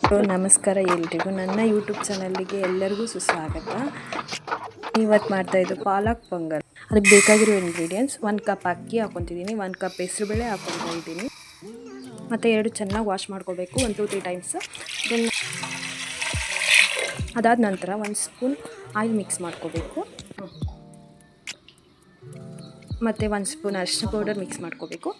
ನಮಸ್ಕಾರ ಎಲ್ರಿಗೂ. ನನ್ನ ಯೂಟ್ಯೂಬ್ ಚಾನಲ್ಗೆ ಎಲ್ಲರಿಗೂ ಸುಸ್ವಾಗತ. ಇವತ್ತು ಮಾಡ್ತಾಯಿದ್ದು ಪಾಲಕ್ ಪೊಂಗಲ್. ಅದಕ್ಕೆ ಬೇಕಾಗಿರೋ ಇಂಗ್ರೀಡಿಯೆಂಟ್ಸ್ ಒನ್ ಕಪ್ ಅಕ್ಕಿ ಹಾಕೊತಿದ್ದೀನಿ, ಒಂದು ಕಪ್ ಹೆಸರುಬೇಳೆ ಹಾಕೊತಾ ಇದ್ದೀನಿ. ಮತ್ತು ಎರಡು ಚೆನ್ನಾಗಿ ವಾಶ್ ಮಾಡ್ಕೋಬೇಕು one two three times then ಅದಾದ ನಂತರ ಒಂದು ಸ್ಪೂನ್ ಆಯಿಲ್ ಮಿಕ್ಸ್ ಮಾಡ್ಕೋಬೇಕು. ಮತ್ತು ಒಂದು ಸ್ಪೂನ್ ಅರಿಶಿನ ಪೌಡರ್ ಮಿಕ್ಸ್ ಮಾಡ್ಕೋಬೇಕು.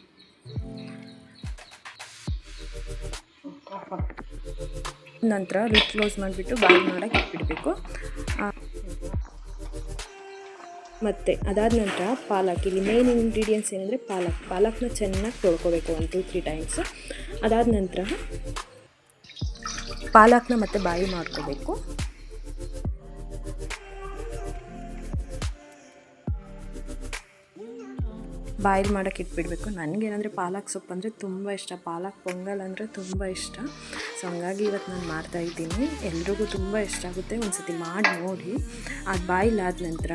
ನಂತರ ಲಿಡ್ ಕ್ಲೋಸ್ ಮಾಡಿಬಿಟ್ಟು ಬಾಯ್ಲ್ ಮಾಡೋಕ್ಕೆ ಇಟ್ಬಿಡಬೇಕು. ಮತ್ತು ಅದಾದ ನಂತರ ಪಾಲಕ್. ಇಲ್ಲಿ ಮೇನ್ ಇಂಗ್ರೀಡಿಯೆಂಟ್ಸ್ ಏನಂದರೆ ಪಾಲಕ್. ಪಾಲಕ್ನ ಚೆನ್ನಾಗಿ ತೊಳ್ಕೊಬೇಕು ಒನ್ ಟು ತ್ರೀ ಟೈಮ್ಸ್ ಅದಾದ ನಂತರ ಪಾಲಕ್ನ ಮತ್ತೆ ಬಾಯಿ ಮಾಡ್ಕೋಬೇಕು. ಬಾಯ್ಲ್ ಮಾಡೋಕ್ಕೆ ಇಟ್ಬಿಡಬೇಕು. ನನಗೇನಂದರೆ ಪಾಲಕ್ ಸೊಪ್ಪು ಅಂದರೆ ತುಂಬ ಇಷ್ಟ. ಪಾಲಕ್, ಪೊಂಗಲ್ ಅಂದರೆ ತುಂಬ ಇಷ್ಟ. ಸೊ ಹಂಗಾಗಿ ಇವತ್ತು ನಾನು ಮಾಡ್ತಾಯಿದ್ದೀನಿ ಎಲ್ರಿಗೂ ತುಂಬ ಇಷ್ಟ ಆಗುತ್ತೆ. ಒಂದು ಸತಿ ಮಾಡಿ ನೋಡಿ. ಅದು ಬಾಯಿಲಾದ ನಂತರ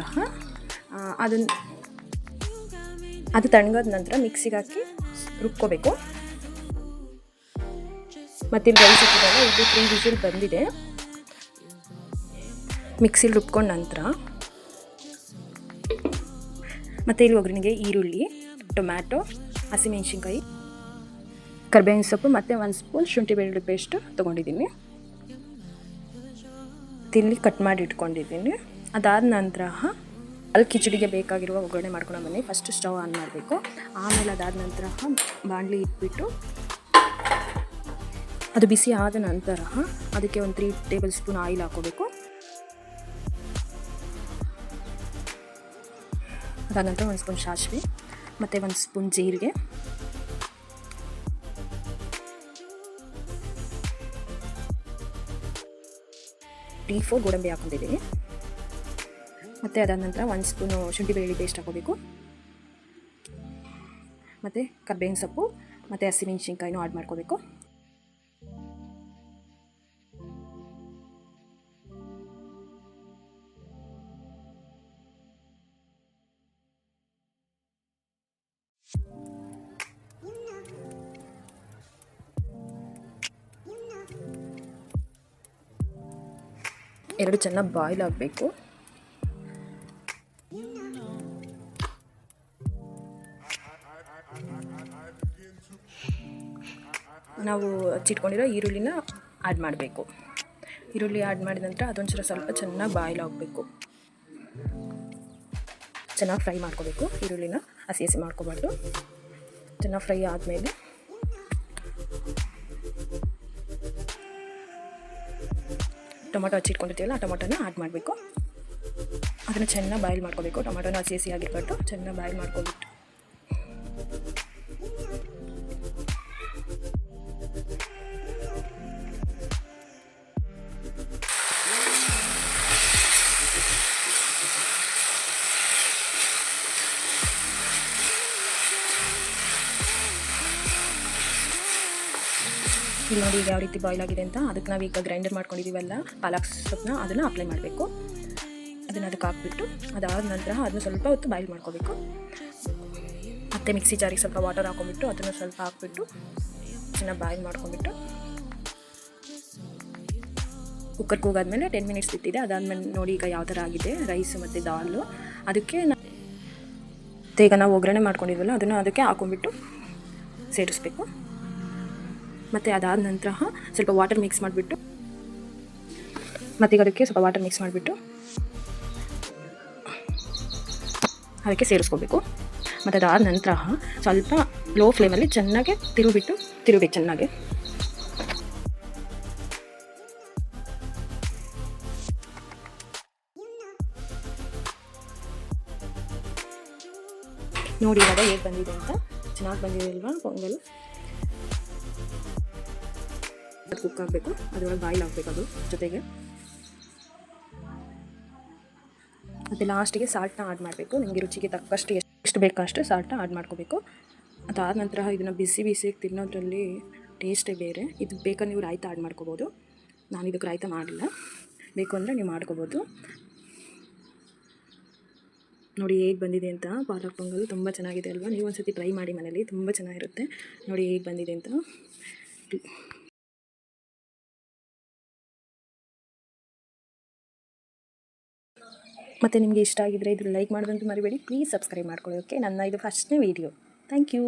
ಅದನ್ನು ಅದು ತಣ್ಣಗಾದ ನಂತರ ಮಿಕ್ಸಿಗೆ ಹಾಕಿ ರುಬ್ಕೋಬೇಕು. ಮತ್ತೆ ಇಲ್ಲಿ ರೈಸ್ ಹಾಕಿದಾಗ ಇದು ತ್ರೀ ವಿಸಿಲ್ ಬಂದಿದೆ. ಮಿಕ್ಸಿಲಿ ರುಬ್ಕೊಂಡ ನಂತರ ಮತ್ತು ಇಲ್ಲಿ ಒಗ್ಗರಣೆಗೆ ಈರುಳ್ಳಿ, ಟೊಮ್ಯಾಟೊ, ಹಸಿಮೆಣ್ಸಿನ್ಕಾಯಿ ಕರ್ಬೇವಿನ ಸೊಪ್ಪು ಮತ್ತು ಒಂದು ಸ್ಪೂನ್ ಶುಂಠಿ ಬೆಳ್ಳುಳ್ಳಿ ಪೇಸ್ಟು ತೊಗೊಂಡಿದ್ದೀನಿ. ತಿಲ್ಲಿ ಕಟ್ ಮಾಡಿ ಇಟ್ಕೊಂಡಿದ್ದೀನಿ. ಅದಾದ ನಂತರ ಅಲ್ಲಿ ಕಿಚಡಿಗೆ ಬೇಕಾಗಿರುವ ಒಗ್ಗರಣೆ ಮಾಡ್ಕೊಂಡು ಬನ್ನಿ. ಫಸ್ಟ್ ಸ್ಟವ್ ಆನ್ ಮಾಡಬೇಕು. ಆಮೇಲೆ ಅದಾದ ನಂತರ ಬಾಣಲಿ ಇಟ್ಬಿಟ್ಟು ಅದು ಬಿಸಿ ಆದ ನಂತರ ಅದಕ್ಕೆ ಒಂದು ತ್ರೀ ಟೇಬಲ್ ಸ್ಪೂನ್ ಆಯಿಲ್ ಹಾಕೋಬೇಕು ಅದಾದ ನಂತರ ಒಂದು ಸ್ಪೂನ್ ಸಾಸಿವೆ ಮತ್ತು ಒಂದು ಸ್ಪೂನ್ ಜೀರಿಗೆ. ಟೀ ಫೋರ್ ಗೋಡಂಬಿ ಹಾಕೊಂಡಿದ್ದೀನಿ. ಮತ್ತು ಅದಾದ ನಂತರ ಒಂದು ಸ್ಪೂನು ಶುಂಠಿ ಬೆಳ್ಳುಳ್ಳಿ ಪೇಸ್ಟ್ ಹಾಕೋಬೇಕು. ಮತ್ತು ಕರ್ಬೇವಿನ ಸೊಪ್ಪು, ಮತ್ತು ಹಸಿಮೆಣ್ಸಿನ್ಕಾಯಿನೂ ಆ್ಯಡ್ ಮಾಡ್ಕೋಬೇಕು. ಎರಡು ಚೆನ್ನಾಗಿ ಬಾಯ್ಲ್ ಆಗಬೇಕು. ನಾವು ಹಚ್ಚಿಟ್ಕೊಂಡಿರೋ ಈರುಳ್ಳಿನ ಆ್ಯಡ್ ಮಾಡಬೇಕು. ಈರುಳ್ಳಿ ಆ್ಯಡ್ ಮಾಡಿದ ನಂತರ ಅದೊಂಚೂರ ಸ್ವಲ್ಪ ಚೆನ್ನಾಗಿ ಬಾಯ್ಲ್ ಆಗಬೇಕು. ಚೆನ್ನಾಗಿ ಫ್ರೈ ಮಾಡ್ಕೋಬೇಕು ಈರುಳ್ಳಿನ. ಹಸಿ ಹಸಿ ಮಾಡ್ಕೋಬಾರ್ದು. ಚೆನ್ನಾಗಿ ಫ್ರೈ ಆದಮೇಲೆ ಟೊಮೊಟೊ ಹಚ್ಚಿಟ್ಕೊಂಡಿರ್ತೀವಲ್ಲ ಆ ಟೊಮೊಟೊನ ಆ್ಯಡ್ ಮಾಡಬೇಕು. ಅದನ್ನು ಚೆನ್ನಾಗಿ ಬಾಯ್ಲ್ ಮಾಡ್ಕೋಬೇಕು. ಟೊಮೊಟೊನ ಹಸಿ ಹಸಿ ಆಗಿರ್ಬಿಟ್ಟು ಚೆನ್ನಾಗಿ ಬಾಯ್ಲ್ ಮಾಡ್ಕೊಬಿಟ್ಟು. ಇಲ್ಲಿ ನೋಡಿ ಈಗ ಯಾವ ರೀತಿ ಬಾಯ್ಲ್ ಆಗಿದೆ ಅಂತ. ಅದಕ್ಕೆ ನಾವು ಈಗ ಗ್ರೈಂಡರ್ ಮಾಡ್ಕೊಂಡಿದ್ದೀವಲ್ಲ ಪಾಲಕ್ ಸೊಪ್ಪನ್ನ ಅದನ್ನು ಅಪ್ಲೈ ಮಾಡಬೇಕು. ಅದನ್ನು ಅದಕ್ಕೆ ಹಾಕ್ಬಿಟ್ಟು ಅದಾದ ನಂತರ ಅದನ್ನು ಸ್ವಲ್ಪ ಹೊತ್ತು ಬಾಯ್ಲ್ ಮಾಡ್ಕೋಬೇಕು. ಮತ್ತು ಮಿಕ್ಸಿ ಜಾರಿಗೆ ಸ್ವಲ್ಪ ವಾಟರ್ ಹಾಕೊಂಡ್ಬಿಟ್ಟು ಅದನ್ನು ಸ್ವಲ್ಪ ಹಾಕ್ಬಿಟ್ಟು ಚೆನ್ನಾಗಿ ಬಾಯ್ಲ್ ಮಾಡ್ಕೊಂಡ್ಬಿಟ್ಟು ಕುಕ್ಕರ್ಗೆ ಹೋಗಾದ್ಮೇಲೆ ಟೆನ್ ಮಿನಿಟ್ಸ್ ಬಿಟ್ಟಿದೆ. ಅದಾದಮೇಲೆ ನೋಡಿ ಈಗ ಯಾವ ಥರ ಆಗಿದೆ. ರೈಸ್ ಮತ್ತು ದಾಲು ಅದಕ್ಕೆ ಈಗ ನಾವು ಒಗ್ಗರಣೆ ಮಾಡ್ಕೊಂಡಿದ್ವಲ್ಲ, ಅದನ್ನು ಅದಕ್ಕೆ ಹಾಕೊಂಡ್ಬಿಟ್ಟು ಸೇರಿಸ್ಬೇಕು. ಮತ್ತು ಅದಾದ ನಂತರ ಸ್ವಲ್ಪ ವಾಟರ್ ಮಿಕ್ಸ್ ಮಾಡಿಬಿಟ್ಟು ಮತ್ತೀಗ ಅದಕ್ಕೆ ಸ್ವಲ್ಪ ವಾಟರ್ ಮಿಕ್ಸ್ ಮಾಡಿಬಿಟ್ಟು ಅದಕ್ಕೆ ಸೇರಿಸ್ಕೋಬೇಕು. ಮತ್ತು ಅದಾದ ನಂತರ ಸ್ವಲ್ಪ ಲೋ ಫ್ಲೇಮಲ್ಲಿ ಚೆನ್ನಾಗಿ ತಿರುಗಿಬಿಟ್ಟು ತಿರುಗಿ ಚೆನ್ನಾಗಿ. ನೋಡಿ ಇವಾಗ ಹೇಗೆ ಬಂದಿದೆ ಅಂತ? ಚೆನ್ನಾಗಿ ಬಂದಿದೆ ಅಲ್ವಾ? ಪೊಂಗಲ್ ಅದು ಕುಕ್ ಆಗಬೇಕು. ಅದರೊಳಗೆ ಬಾಯ್ಲ್ ಆಗಬೇಕು ಅದು ಜೊತೆಗೆ. ಮತ್ತು ಲಾಸ್ಟಿಗೆ ಸಾಲ್ಟ್ನ ಆ್ಯಡ್ ಮಾಡಬೇಕು. ನಿಮಗೆ ರುಚಿಗೆ ತಕ್ಕಷ್ಟು ಎಷ್ಟು ಬೇಕೋ ಅಷ್ಟು ಸಾಲ್ಟ್ನ ಆಡ್ ಮಾಡ್ಕೋಬೇಕು. ಅದಾದ ನಂತರ ಇದನ್ನು ಬಿಸಿ ಬಿಸಿ ತಿನ್ನೋದ್ರಲ್ಲಿ ಟೇಸ್ಟೇ ಬೇರೆ. ಇದು ಬೇಕಾದ್ರೆ ನೀವು ರಾಯ್ತ ಆ್ಯಡ್ ಮಾಡ್ಕೋಬೋದು. ನಾನು ಇದಕ್ಕೆ ರಾಯ್ತ ಮಾಡಿಲ್ಲ. ಬೇಕು ಅಂದರೆ ನೀವು ಮಾಡ್ಕೋಬೋದು. ನೋಡಿ ಹೇಗೆ ಬಂದಿದೆ ಅಂತ. ಪಾಲಕ್ ಪೊಂಗಲ್ ತುಂಬ ಚೆನ್ನಾಗಿದೆ ಅಲ್ವಾ? ನೀವು ಒಂದು ಸತಿ ಟ್ರೈ ಮಾಡಿ ಮನೇಲಿ ತುಂಬ ಚೆನ್ನಾಗಿರುತ್ತೆ. ನೋಡಿ ಹೇಗೆ ಬಂದಿದೆ ಅಂತ. ಮತ್ತು ನಿಮಗೆ ಇಷ್ಟ ಆಗಿದ್ದರೆ ಇದು ಲೈಕ್ ಮಾಡೋದಂತೂ ಮರಿಬೇಡಿ. ಪ್ಲೀಸ್ ಸಬ್ಸ್ಕ್ರೈಬ್ ಮಾಡ್ಕೊಳ್ಳಿ ಓಕೆ ನನ್ನ ಇದು ಫಸ್ಟ್ನೇ ವೀಡಿಯೋ ಥ್ಯಾಂಕ್ ಯು